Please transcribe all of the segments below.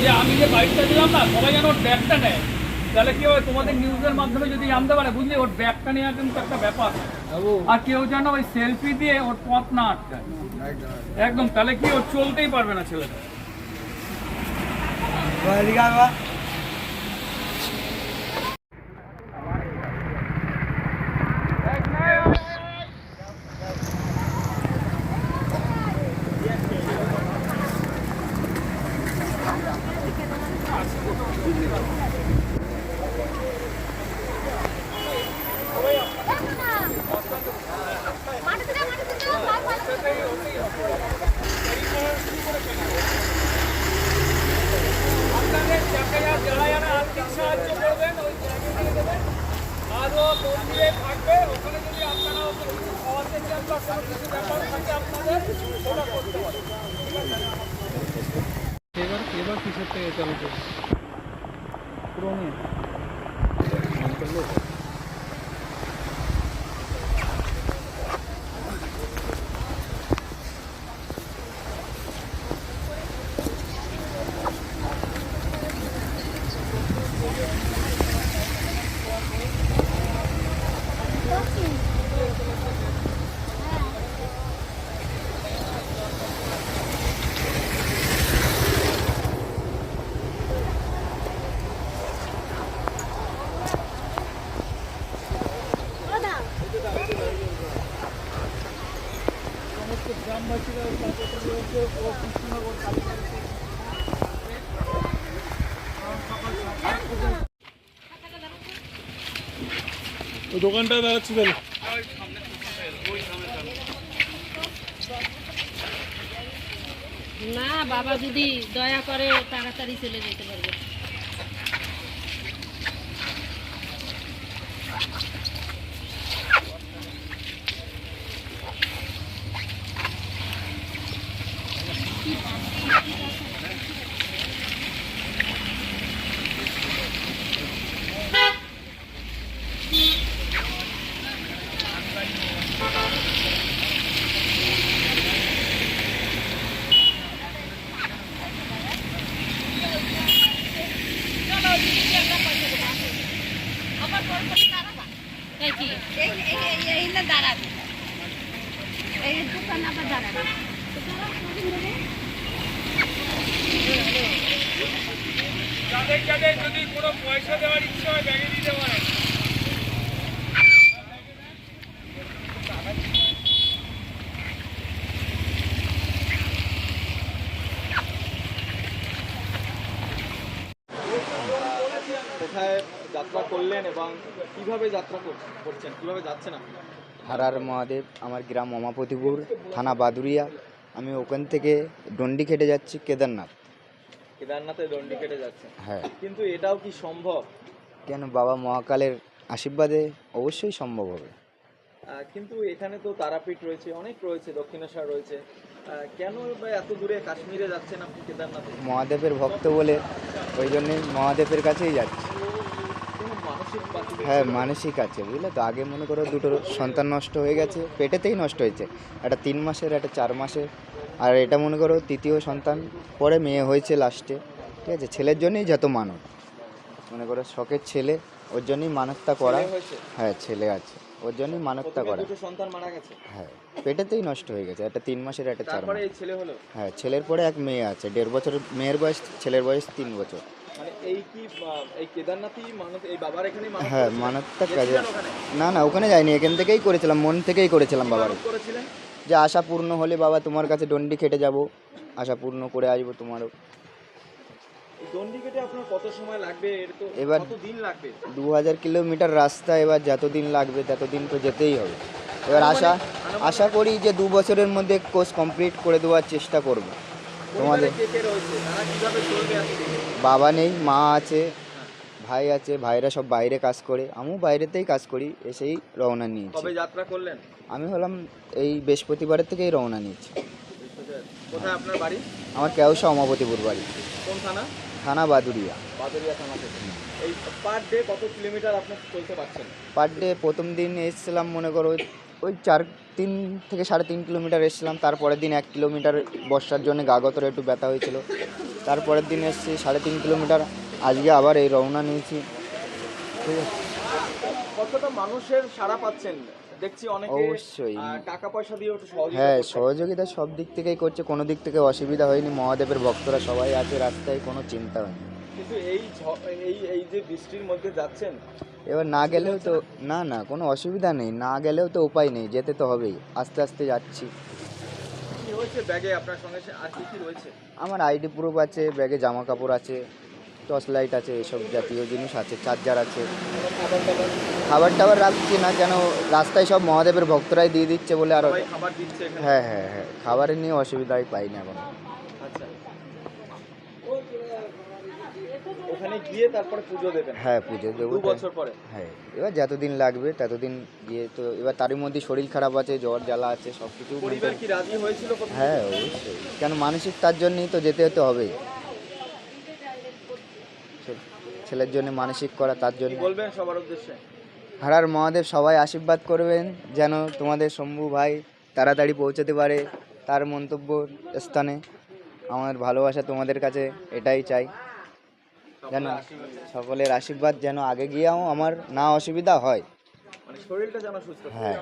যে আমি যে বাইকটা দিলাম না সবাই যেন ওর ব্যাগটা নেয়। তাহলে কি হয় তোমাদের নিউজের মাধ্যমে যদি জানতে পারে বুঝলি ওর ব্যাগটা নেওয়া কিন্তু একটা ব্যাপার। আর কেউ যেন ওই সেলফি দিয়ে ওর পথ না আটকায়। একদম তাহলে কি ওর চলতেই পারবে না ছেলেটা মাটিতে দাও, মাটিতে দাও, ভালো, ভালো। আপনাদের যাকে যা- যারা যারা আর্থিক সাহায্য করবেন ওই জায়গা দিয়ে দেবেন আরও মন্দিরে থাকবে ওখানে যদি আপনারা ওকে কিছু খাওয়াতে চান বা কোনো কিছু আপনাদের করতে পারেন এবার এবার কিসের থেকে চালু ও দাও। সমস্ত গ্রামবাসীরা ওই কাজটা রয়েছে ও কৃষ্ণনগর কালীবাড়িতে ওই দোকানটা দাঁড়াচ্ছে তাহলে। না বাবা যদি দয়া করে তাড়াতাড়ি চলে যেতে পারবে এই কি এই এই এই এই না দাঁড়াবে এই দোকান যদি কোনো পয়সা দেওয়ার ইচ্ছা হয় ব্যাগে দিতে কোথায় যাত্রা করলেন এবং কীভাবে যাত্রা কর- করছেন? কীভাবে যাচ্ছেন আপনি? হারার মহাদেব আমার গ্রাম অমাপতিপুর থানা বাদুরিয়া আমি ওখান থেকে ডন্ডি খেটে যাচ্ছি কেদারনাথ। কেদারনাথে দণ্ডি কেটে যাচ্ছে হ্যাঁ। কিন্তু এটাও কি সম্ভব? কেন বাবা মহাকালের আশীর্বাদে অবশ্যই সম্ভব হবে। কিন্তু এখানে তো তারাপীঠ রয়েছে অনেক রয়েছে দক্ষিণেশ্বর রয়েছে। কেন এত দূরে কাশ্মীরে যাচ্ছেন আপনি কেদারনাথে? মহাদেবের ভক্ত বলে ওই জন্যে মহাদেবের কাছেই যাচ্ছি। হ্যাঁ মানসিক আছে বুঝলে তো? আগে মনে করো দুটো সন্তান নষ্ট হয়ে গেছে পেটেতেই নষ্ট হয়েছে। একটা তিন মাসের একটা চার মাসের। আর এটা মনে করো তৃতীয় সন্তান পরে মেয়ে হয়েছে লাস্টে ঠিক আছে? ছেলের জন্যই যত মানব মনে করো শখের ছেলে ওর জন্যই মানতটা করা। হ্যাঁ ছেলে আছে ওর জন্যই মানতটা প্রথমে করা। সন্তান মারা গেছে? হ্যাঁ পেটেতেই নষ্ট হয়ে গেছে একটা তিন মাসের একটা চার মাস ছেলে হলো? হ্যাঁ ছেলের পরে এক মেয়ে আছে দেড় বছর মেয়ের বয়স ছেলের বয়স তিন বছর। মানে হ্যাঁ মানতটা কাজে না না ওখানে যাইনি এখান থেকেই করেছিলাম মন থেকেই করেছিলাম বাবার। যে আশা পূর্ণ হলে বাবা তোমার কাছে ডন্ডি খেটে যাব আশা পূর্ণ করে আসব তোমারও। এবার- দু হাজার কিলোমিটার রাস্তা এবার যতদিন লাগবে ততদিন তো যেতেই হবে। এবার আশা আশা করি যে দু বছরের মধ্যে কোর্স কমপ্লিট করে দেওয়ার চেষ্টা করব। তোমাদের বাবা নেই মা আছে ভাই আছে ভাইরা সব বাইরে কাজ করে। আমিও বাইরেতেই কাজ করি এসেই রওনা নিয়েছি। কবে যাত্রা করলেন? আমি হলাম এই বৃহস্পতিবারের থেকেই রওনা নিয়েছি। কোথায় আপনার বাড়ি? আমার কেউসা অমাপতিপুর বাড়ি। কোন থানা? থানা বাদুরিয়া বাদুরিয়া থানা থেকে। এই পার ডে কত কিলোমিটার আপনি চলতে পারছেন? পার ডে প্রথম দিন এসেছিলাম মনে করো ওই- চার তিন থেকে সাড়ে তিন কিলোমিটার এসেছিলাম। তারপরের দিন এক কিলোমিটার বর্ষার জন্য গাগতরে একটু ব্যথা হয়েছিল। তারপরের দিন এসেছি সাড়ে তিন কিলোমিটার। আজকে আবার এই রওনা নিয়েছি। ঠিক আছে। কতটা মানুষের পাচ্ছেন? দেখছি অনেকে অবশ্যই। টাকা পয়সা দিয়ে হ্যাঁ সহযোগিতা সব দিক থেকেই করছে। কোনো দিক থেকে অসুবিধা হয়নি। মহাদেবের ভক্তরা সবাই আছে রাস্তায় কোনো চিন্তা হয়নি। কিন্তু এই এই এই যে বৃষ্টির মধ্যে যাচ্ছেন এবার না গেলেও তো না না কোনো অসুবিধা নেই। না গেলেও তো উপায় নেই যেতে তো হবেই। আস্তে আস্তে যাচ্ছি। ব্যাগে? আপনার সঙ্গে আর কি কি রয়েছে? আমার আইডি প্রুফ আছে ব্যাগে জামা কাপড় আছে টর্চ লাইট আছে এসব জাতীয় জিনিস আছে চার্জার আছে। খাবার টাবার রাখছি না কেন? রাস্তায় সব মহাদেবের ভক্তরাই দিয়ে দিচ্ছে বলে আর সবাই খাবার দিচ্ছে এখানে। হ্যাঁ হ্যাঁ হ্যাঁ খাবারের নিয়ে অসুবিধাই পাই না এখন। ওখানে গিয়ে তারপরে পুজো দেবেন। হ্যাঁ পুজো দেবো দু বছর পরে। হ্যাঁ এবার যতদিন লাগবে ততদিন গিয়ে তো এবার তারই মধ্যে শরীর খারাপ আছে জ্বর জ্বালা আছে সব কিছু পরিবার কি রাজি হয়েছিল হ্যাঁ অবশ্যই। কেন মানসিক তার জন্যই তো যেতে হতে হবেই ছেলের জন্য মানসিক করা তার জন্য। বলবেন সবার উদ্দেশ্যে? হারার মহাদেব সবাই আশীর্বাদ করবেন যেন তোমাদের শম্ভু ভাই তাড়াতাড়ি পৌঁছাতে পারে তার মন্তব্য স্থানে। আমার ভালোবাসা তোমাদের কাছে এটাই চাই। যেন সকলের আশীর্বাদ যেন আগে গিয়েও আমার না অসুবিধা হয়। মানে। হ্যাঁ।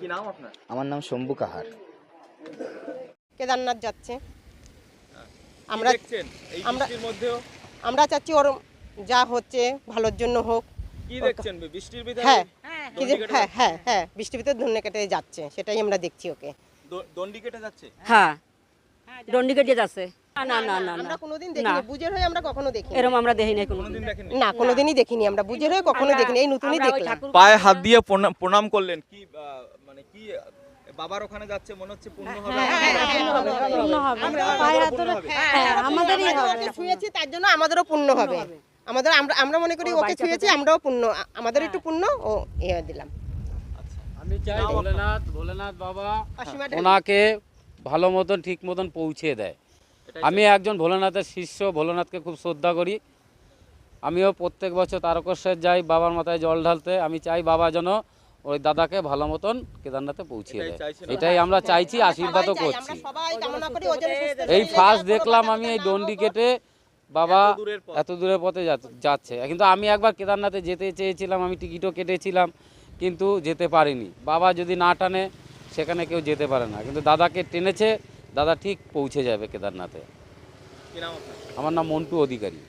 কি নাম আমার নাম শম্ভু কাহার। কেদারনাথ যাচ্ছে। আমরা আমরা- আমরা চাচ্ছি ওর যা হচ্ছে ভালোর জন্য হোক। কি দেখছেন? বৃষ্টির ভিতরে? হ্যাঁ। কি যে হ্যাঁ হ্যাঁ হ্যাঁ। বৃষ্টির ভিতরে ধন্য কেটে যাচ্ছে সেটাই আমরা দেখছি ওকে। দণ্ডি কেটে যাচ্ছে? হ্যাঁ। দণ্ডি কেটে যাচ্ছে। না না না না না। আমরা কোনোদিন দেখিনি। বুঝের হয়ে আমরা কখনো দেখিনি। এরকম আমরা দেখি কোনোদিন। না কোনোদিনই দেখিনি। আমরা বুঝের হয়ে কখনো দেখিনি। এই নতুনই দেখলাম। পায়ে হাত দিয়ে প্রণাম প্রণাম করলেন। কি মানে কি বাবার ওখানে যাচ্ছে মনে হচ্ছে পূর্ণ হবে। পূর্ণ হবে। আমাদেরও পূর্ণ হবে। হ্যাঁ আমাদেরই হবে। ওকে তার জন্য আমাদেরও পূর্ণ হবে। আমাদের আমরা আমরা মনে করি ওকে ছুঁয়েছি আমরাও পূর্ণ। আমাদের একটু পূর্ণ ও ইয়ে দিলাম। আমি চাই ভোলেনাথ ভোলেনাথ বাবা ওনাকে ভালো মতন ঠিক মতন পৌঁছে দেয়। আমি একজন ভোলেনাথের শিষ্য ভোলেনাথকে খুব শ্রদ্ধা করি। আমিও প্রত্যেক বছর তারকেশ্বর যাই বাবার মাথায় জল ঢালতে। আমি চাই বাবা যেন ওই দাদাকে ভালো মতন কেদারনাথে পৌঁছিয়ে এটাই দেয়। এটাই আমরা চাইছি আশীর্বাদও করছি আমরা সবাই কামনা করি ও যেন সুস্থ এই ফার্স্ট দেখলাম আমি এই ডন্ডি কেটে বাবা এত দূরের এত দূরের পথে যা- যাচ্ছে। কিন্তু আমি একবার কেদারনাথে যেতে চেয়েছিলাম আমি টিকিটও কেটেছিলাম কিন্তু যেতে পারিনি। বাবা যদি না টানে সেখানে কেউ যেতে পারে না। কিন্তু দাদাকে টেনেছে দাদা ঠিক পৌঁছে যাবে কেদারনাথে। আমার নাম মন্টু অধিকারী।